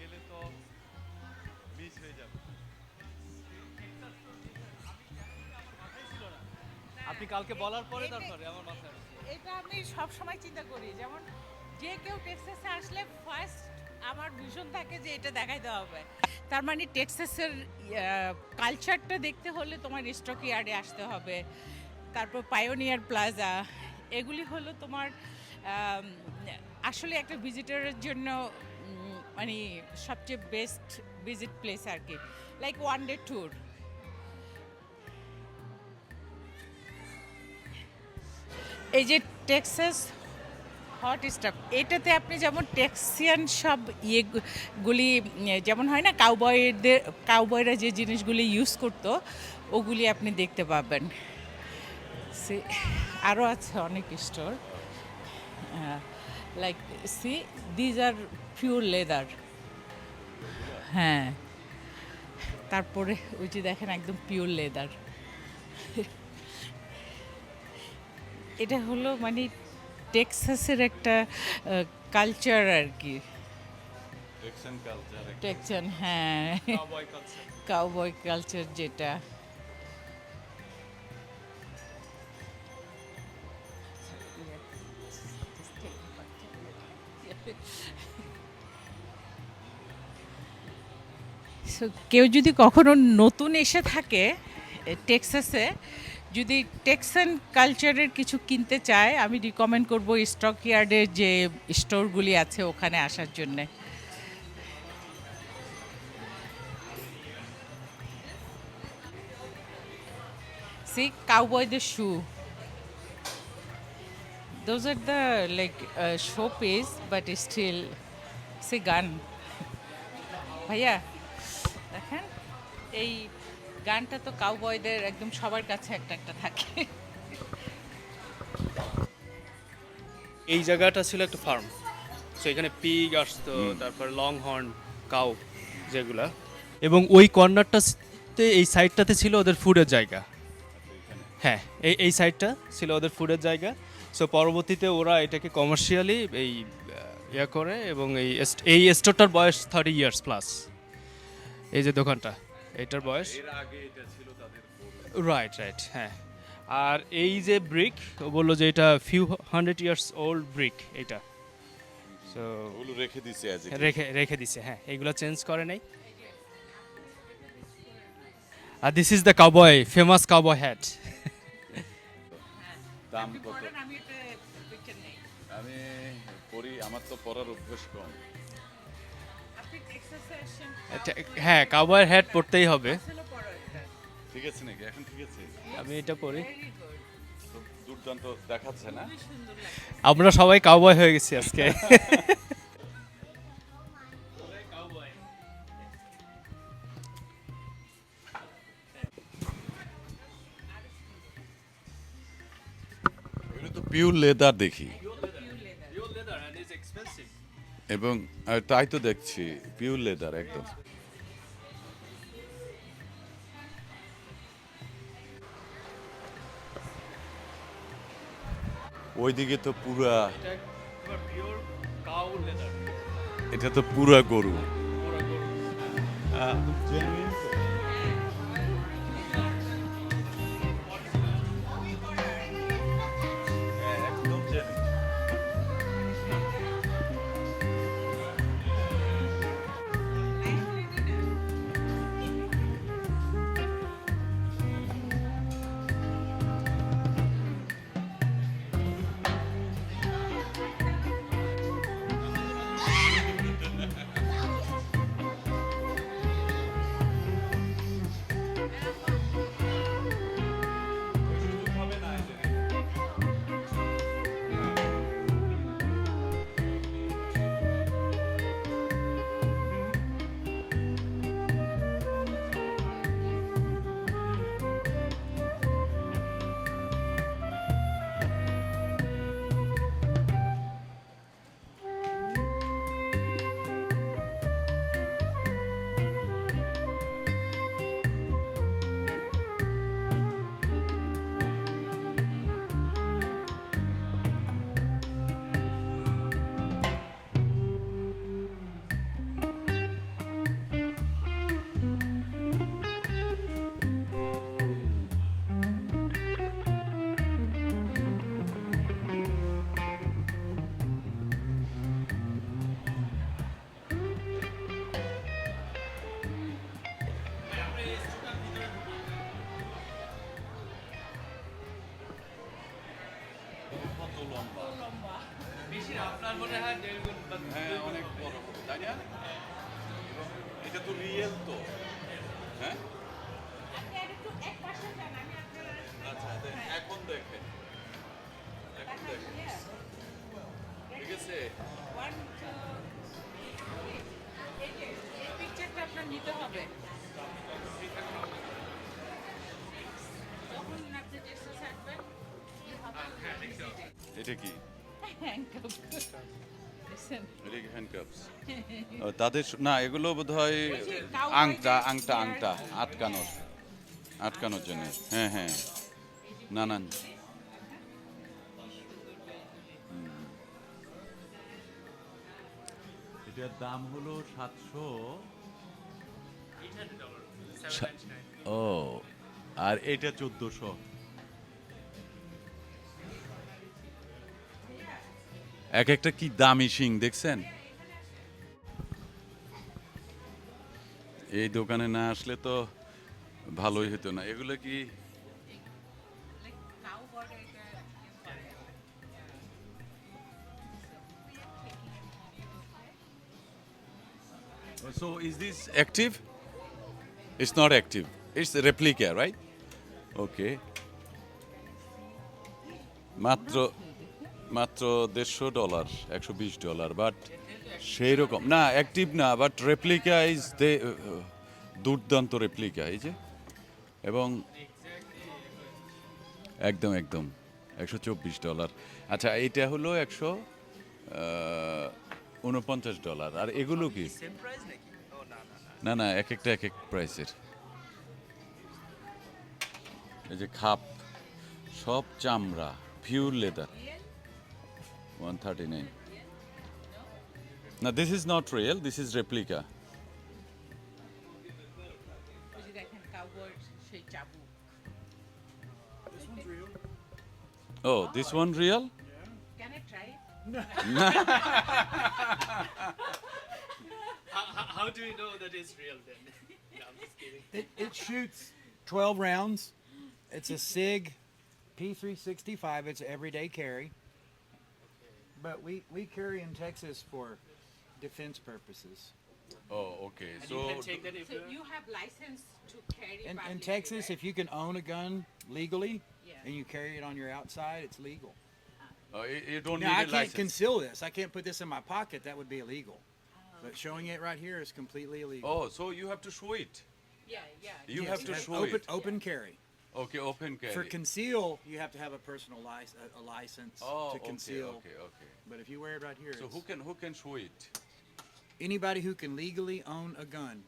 গেলে তো মিস হয়ে যাবে। আপনি কালকে বলার পরে তারপরে আমার মাথায় এটা আমি সব সময় চিন্তা করি যেমন যে কেউ টেক্সাসে আসলে ফার্স্ট আমার ভিশন থাকে যে এটা দেখাইতে হবে। তার মানে টেক্সাসের কালচারটা দেখতে হলে তোমার স্টক ইয়ার্ডে আসতে হবে তারপর পায়োনিয়ার প্লাজা এগুলি হলো তোমার আসলে একটা ভিজিটরের জন্য মানে সবচেয়ে বেস্ট ভিজিট প্লেস আর কি। লাইক ওয়ান ডে ট্যুর এই যে টেক্সাস হট স্টাফ এটাতে আপনি যেমন টেক্সিয়ান সব ইয়েগুলি যেমন হয় না কাউবয়দের কাউবয়রা যে জিনিসগুলি ইউজ করতো, ওগুলি আপনি দেখতে পাবেন। সে আরও আছে অনেক store like see these are pure leather হ্যাঁ। তারপরে ওই যে দেখেন একদম পিওর লেদার এটা হলো মানে টেক্সাসের একটা কালচার আর কি টেক্সান হ্যাঁ। Cowboy culture। কাউবয় কালচার যেটা। কেউ যদি কখনো নতুন এসে থাকে টেক্সাসে যদি টেক্সান কালচারের কিছু কিনতে চায় আমি রিকমেন্ড করব স্টক ইয়ার্ডের যে স্টোরগুলি আছে ওখানে আসার জন্যে See, cowboy the shoe. Those are the like uh, showpiece, but still, see gun. ভাইয়া দেখেন এই গানটা তো কাউবয়দের একদম সবার কাছে একটা একটা থাকে। এই জায়গাটা ছিল একটা ফার্ম সো এখানে পিগ আসতো তারপর লং হর্ন কাউ যেগুলা। এবং ওই কর্নারটাতে এই সাইডটাতে ছিল ওদের ফুডের জায়গা। হ্যাঁ এই এই সাইডটা ছিল ওদের ফুডের জায়গা। সো পরবর্তীতে ওরা এটাকে কমার্শিয়ালি এই ইয়া করে এবং এই এস- এই স্টোরটার বয়স থার্টি ইয়ার্স প্লাস এই যে দোকানটা এটার বয়স? এর আগে এটা ছিল তাদের রাইট রাইট হ্যাঁ। আর এই যে ব্রিক ও বলল যে এটা few hundred years old brick এটা। সো রেখে দিছে রেখে রেখে দিছে হ্যাঁ। এইগুলো চেঞ্জ করে নাই। আর this is the cowboy famous cowboy hat দাম কত? আমি পড়ি আমার তো পড়ার অভ্যাস কম। হ্যাঁ কাউবয়ের হ্যাট পরতেই হবে। ঠিক আছে নাকি? এখন ঠিক আছে? আমি এটা পরি। দুর্দান্ত দেখাচ্ছে না। আমরা সবাই কাউবয় হয়ে গেছি আজকে। পিওর লেদার দেখি। এবং তাই তো দেখছি পিওর লেদার একদম। ওইদিকে তো পুরা এটা তো পুরা গরু। এটা কি? তাদের না এগুলো বোধ হয় আংটা আংটা আংটা আটকানোর আটকানোর জন্য। হ্যাঁ হ্যাঁ। নানান এটার দাম হলো সাতশো ও আর এটা চোদ্দশো। এক একটা কি দামি শিং দেখছেন এই দোকানে না আসলে তো ভালোই হতো না এগুলো কি So is this active? It's not active. It's a replica, right? Okay. মাত্র মাত্র দেড়শো ডলার, একশো বিশ ডলার বাট সেই রকম না অ্যাক্টিভ না বাট রেপ্লিকা ইজ দে দুর্দান্ত রেপ্লিকা এই যে। এবং একদম একদম, একশো চব্বিশ ডলার। আচ্ছা এইটা হলো একশো উনপঞ্চাশ ডলার। আর এগুলো কি? না না, এক একটা এক এক প্রাইসের এই যে খাপ, সব চামড়া pure leather 139. Now this is not real, this is replica. This one's real. Oh, this one real? Can I try it? How, how, do we know that it's real then? no, I'm just kidding. It, it shoots 12 rounds. It's a SIG P365. It's everyday carry. But we, we carry in Texas for defense purposes. Oh, okay. And you so can take that if So you have license to carry In, in Texas, right? if you can own a gun legally Yeah. and you carry it on your outside, it's legal. uh, you, don't Now, need I a can't license. conceal this. I can't put this in my pocket. That would be illegal. Oh. But showing it right here is completely illegal. oh, so you have to show it. Yeah, yeah. You have to show open, it. open carry. Okay, open carry. For conceal, you have to have a personal license, a license oh, to conceal. Okay, okay, okay. But if you wear it right here, so who can who can show it? Anybody who can legally own a gun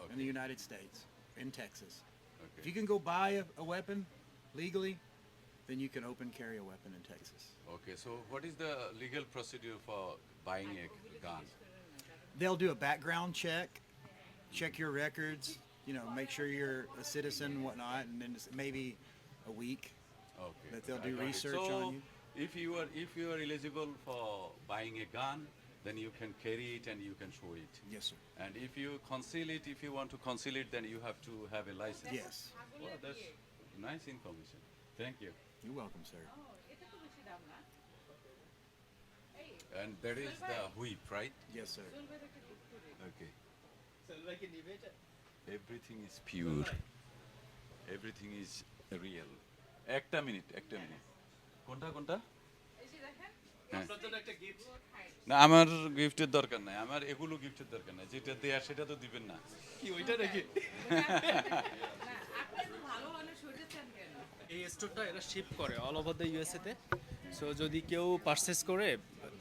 okay. in the United States, in Texas. Okay. If you can go buy a, a weapon legally, then you can open carry a weapon in Texas. Okay, so what is the legal procedure for buying a gun? They'll do a background check, check your records, you know, make sure you're a citizen and whatnot, and then maybe a week okay. that they'll do research so on you. If you are if you are eligible for buying a gun, then you can carry it and you can show it. Yes, sir. And if you conceal it, if you want to conceal it, then you have to have a license. Yes. Well, that's nice information. Thank you. You're welcome, sir. And there is the whip, right? Yes, sir. Okay. So like in Everything is pure. Everything is real. একটা minute একটা minute কোনটা কোনটা হ্যাঁ. না আমার গিফটের দরকার নাই আমার এগুলো গিফটের দরকার নাই যেটা দেয়া সেটা তো দিবেন না কি ওইটা নাকি? না, আপনি তো ভালো মানুষ হইতে চান কেন? এই স্টোরটা এরা শিপ করে অল ওভার দ্য ইউএসএ তে সো যদি কেউ পারচেস করে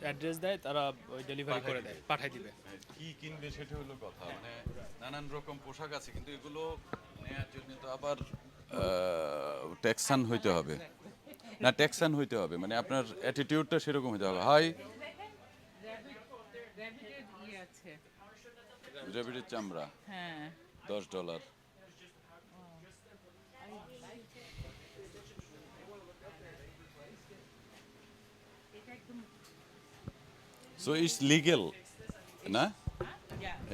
অ্যাড্রেস দেয় তারা ওই ডেলিভারি করে দেয় পাঠাই দিবে। কি কিনবে সেটা হলো কথা মানে নানান রকম পোশাক আছে কিন্তু এগুলো নেয়ার জন্য তো আবার ট্যাক্সান হইতে হবে। না ট্যাক্সান হইতে হবে মানে আপনার অ্যাটিটিউডটা সেরকম হইতে হবে। হাই। র্যাবিটের চামড়া। হ্যাঁ। দশ ডলার এটা একদম সো ইটস লিগেল না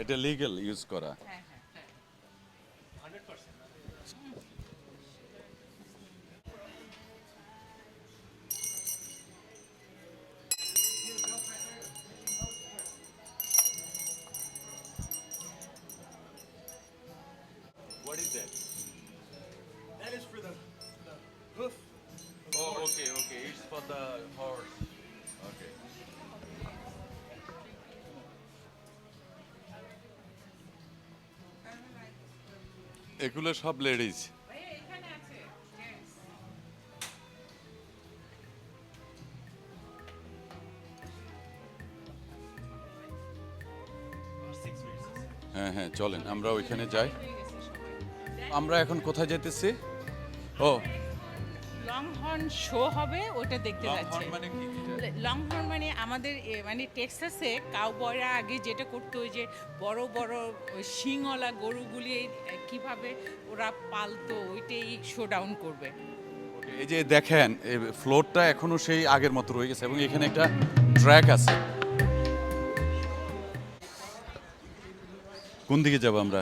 এটা লিগেল ইউজ করা। এগুলো সব লেডিজ। হ্যাঁ হ্যাঁ চলেন আমরা ওইখানে যাই আমরা এখন কোথায় যেতেছি ও লং হর্ন শো হবে ওটা দেখতে যাচ্ছে। মানে লং হর্ন মানে আমাদের মানে টেক্সাসে কাউবয়রা আগে যেটা করতো ওই যে বড় বড় শিংওয়ালা গরুগুলি কীভাবে ওরা পালতো ওইটাই শো ডাউন করবে এই যে দেখেন ফ্লোরটা এখনও সেই আগের মতো রয়ে গেছে এবং এখানে একটা ট্র্যাক আছে। কোন দিকে যাব আমরা?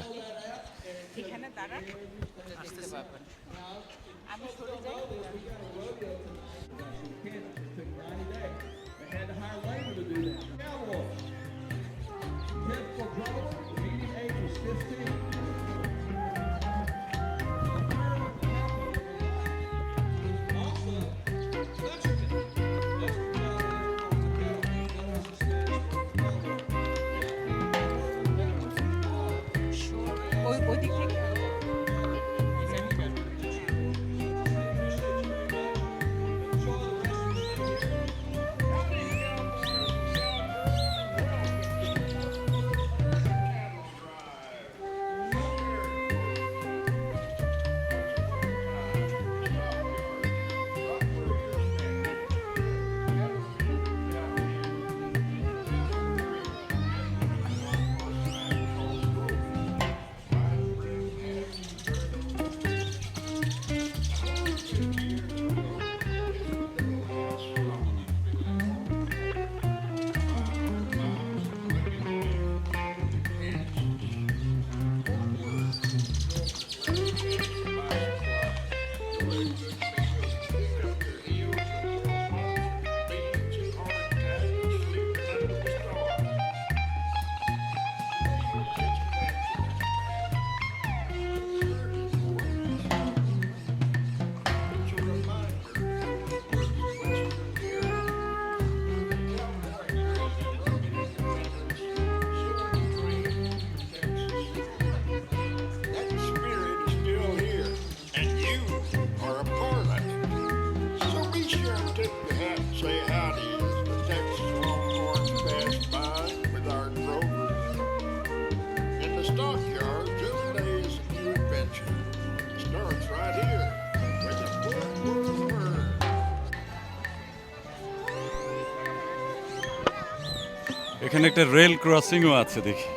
এখানে একটা রেল ক্রসিংও আছে দেখি।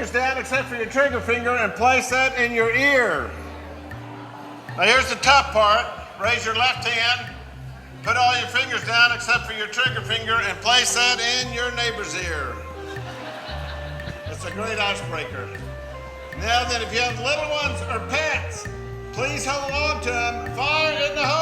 Fingers down except for your trigger finger and place that in your ear. Now here's the tough part. Raise your left hand. Put all your fingers down except for your trigger finger and place that in your neighbor's ear. It's a great icebreaker. Now then, if you have little ones or pets, please hold on to them. Fire in the hole.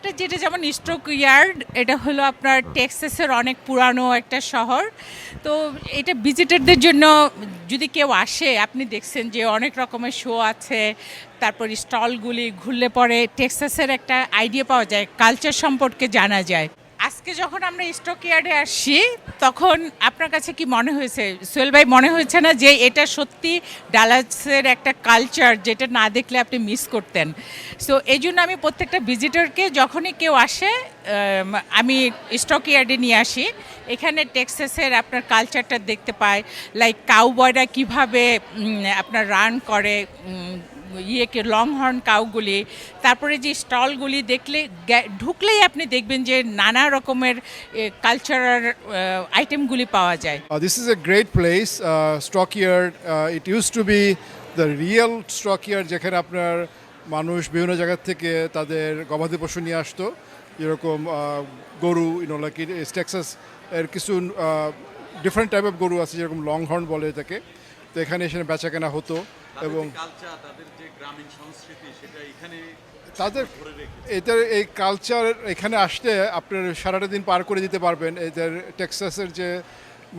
এই এলাকাটা যেটা যেমন stroke yard এটা হলো আপনার টেক্সাসের অনেক পুরানো একটা শহর। তো এটা ভিজিটারদের জন্য যদি কেউ আসে, আপনি দেখছেন যে অনেক রকমের শো আছে, তারপর স্টলগুলি ঘুরলে পরে টেক্সাসের একটা আইডিয়া পাওয়া যায় কালচার সম্পর্কে জানা যায়। আজকে যখন আমরা স্টক ইয়ার্ডে আসছি, তখন আপনার কাছে কি মনে হয়েছে? সোহেল ভাই, মনে হয়েছে না যে এটা সত্যি ডালাসের একটা কালচার যেটা না দেখলে আপনি মিস করতেন? সো এই জন্য আমি প্রত্যেকটা ভিজিটরকে যখনই কেউ আসে আমি স্টক ইয়ার্ডে নিয়ে আসি। এখানে টেক্সাসের আপনার কালচারটা দেখতে পাই। লাইক কাউবয়রা কীভাবে আপনার রান করে ইয়েকে লং হর্ন কাউগুলি তারপরে যে স্টলগুলি দেখলে ঢুকলেই আপনি দেখবেন যে নানা রকমের কালচারাল আইটেমগুলি পাওয়া যায়। This is a great place place, yeah it use to be the real the yard যেখানে আপনার মানুষ বিভিন্ন জায়গা থেকে তাদের গবাদি পশু নিয়ে আসতো। যেরকম গরু ইউনো লাইক টেক্সাস এর কিছু ডিফারেন্ট টাইপ অফ গরু আছে যেরকম লং হর্ন বলে এটাকে। তো এখানে এসে বেচা কেনা হতো এবং তাদের যে গ্রামীণ সংস্কৃতি এখানে তাদের এদের এই কালচার এখানে আসলে আপনার সারাটা দিন পার করে দিতে পারবেন। এদের টেক্সাসের যে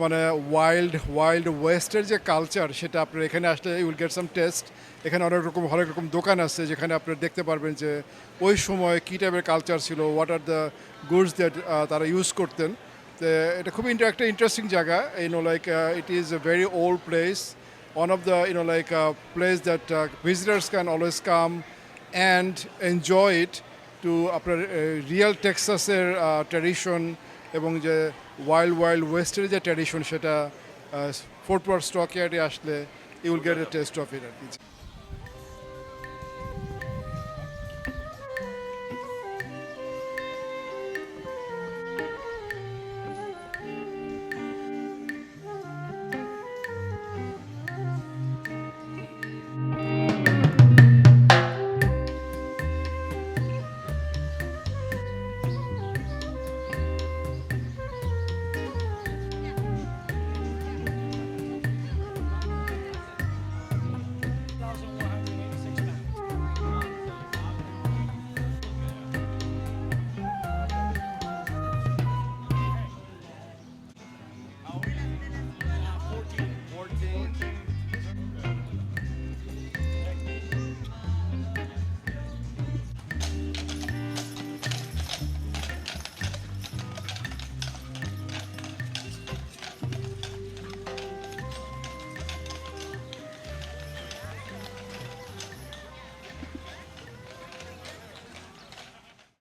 মানে ওয়াইল্ড ওয়াইল্ড ওয়েস্টের যে কালচার সেটা আপনার এখানে আসলে উইল গেট সাম টেস্ট এখানে অনেক রকম অনেক রকম দোকান আছে যেখানে আপনার দেখতে পারবেন যে ওই সময় কী টাইপের কালচার ছিল what are the goods that তারা ইউজ করতেন। তো এটা খুবই একটা ইন্টারেস্টিং জায়গা। You know like it is a very old place one of the you know like uh, place that uh, visitors can always come and enjoy it to আপনার real টেক্সাসের tradition এবং যে ওয়াইল্ড ওয়াইল্ড ওয়েস্টের যে tradition সেটা fort পার stock ইয়ার্ডে আসলে you'll get a taste of it আর কি।